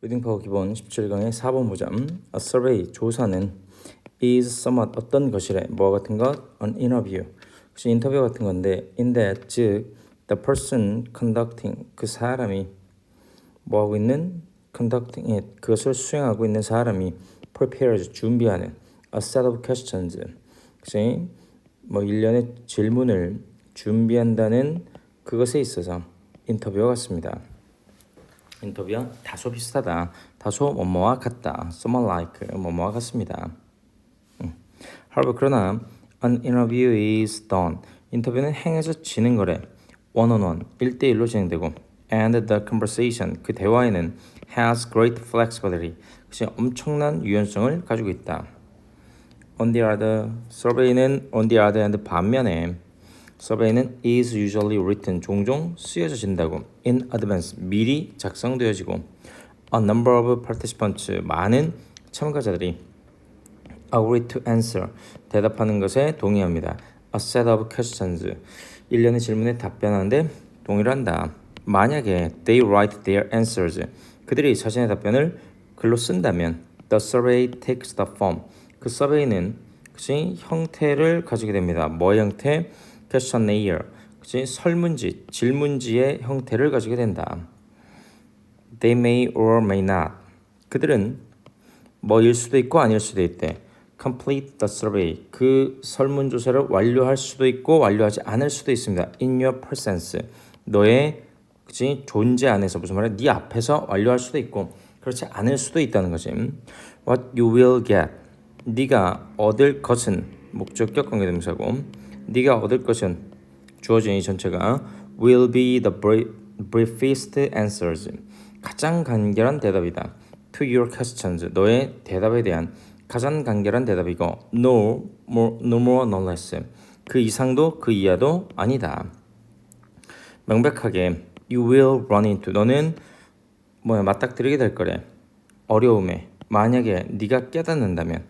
리딩 파워 기본 17강의 4번 보자. A survey 조사는 is somewhat 어떤 것이래 뭐 같은 것 an interview 혹시 인터뷰 같은 건데 in that 즉 the person conducting 그 사람이 뭐 하고 있는 conducting it 그것을 수행하고 있는 사람이 prepares 준비하는 a set of questions 혹시 뭐 일련의 질문을 준비한다는 그것에 있어서 인터뷰와 같습니다. 인터뷰와 다소 비슷하다. 다소 뭐뭐와 같다. somewhat like 뭐뭐와 같습니다. 음. However, 그러나 an interview is done. 인터뷰는 행해서 지는 거래. one on one, 1대1로 진행되고 and the conversation, 그 대화에는 has great flexibility. 그것이 엄청난 유연성을 가지고 있다. On the other, survey는 on the other hand 반면에 survey는 is usually written 종종 쓰여진다고 in advance 미리 작성되어지고 a number of participants 많은 참가자들이 agree to answer 대답하는 것에 동의합니다. a set of questions 일련의 질문에 답변하는데 동의를 한다. 만약에 they write their answers 그들이 자신의 답변을 글로 쓴다면 the survey takes the form 그 서베이는 그치 형태를 가지게 됩니다. 뭐 형태? Questionnaire 그치 설문지 질문지의 형태를 가지게 된다. They may or may not 그들은 뭐일 수도 있고 아닐 수도 있대. Complete the survey 그 설문조사를 완료할 수도 있고 완료하지 않을 수도 있습니다. In your presence 너의 그치 존재 안에서 무슨 말이야? 네 앞에서 완료할 수도 있고 그렇지 않을 수도 있다는 거지. What you will get 네가 얻을 것은 목적격 관계대명사고 네가 얻을 것은 주어진 이 전체가 will be the brie- briefest answers. 가장 간결한 대답이다. To your questions. 너의 대답에 대한 가장 간결한 대답이고 no more, no more no less. 그 이상도 그 이하도 아니다. 명백하게 you will run into. 너는 뭐야 맞닥뜨리게 될 거래. 어려움에. 만약에 네가 깨닫는다면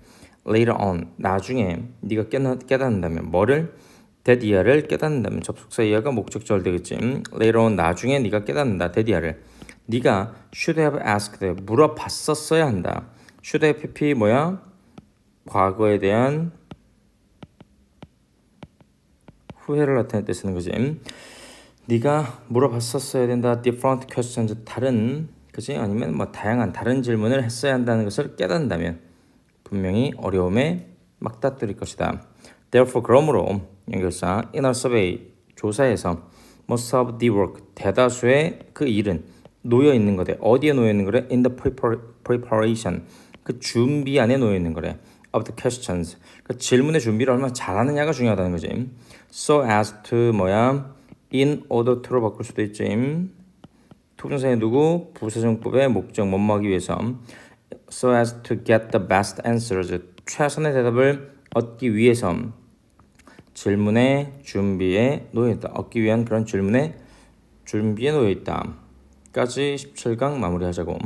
later on 나중에 네가 깨닫, 깨닫는다면 뭐를? That 이하를 깨닫는다면 접속사 이하가 목적절 되겠지. 음, later on 나중에 네가 깨닫는다. That 이하를. 네가 should have asked 물어봤었어야 한다. Should have pp 뭐야? 과거에 대한 후회를 나타낼 때 쓰는 거지. 음. 네가 물어봤었어야 된다. different questions 다른 그지 아니면 뭐 다양한 다른 질문을 했어야 한다는 것을 깨닫는다면 분명히 어려움에 막다뜨릴 것이다. Therefore 그러므로 연결사 inner survey 조사에서 most of the work 대다수의 그 일은 놓여 있는 거래. 어디에 놓여 있는 거래? In the prepar- preparation 그 준비 안에 놓여 있는 거래. Of the questions 그 질문의 준비를 얼마나 잘하느냐가 중요하다는 거지. So as to 뭐야? in order to로 바꿀 수도 있지. 투부정사의 누구 부사정법의 목적 뭐뭐하기 위해서 so as to get the best answers 최선의 대답을 얻기 위해서 질문의 준비에 놓여 있다. 얻기 위한 그런 질문의 준비에 놓여 있다. 까지 17강 마무리하자고.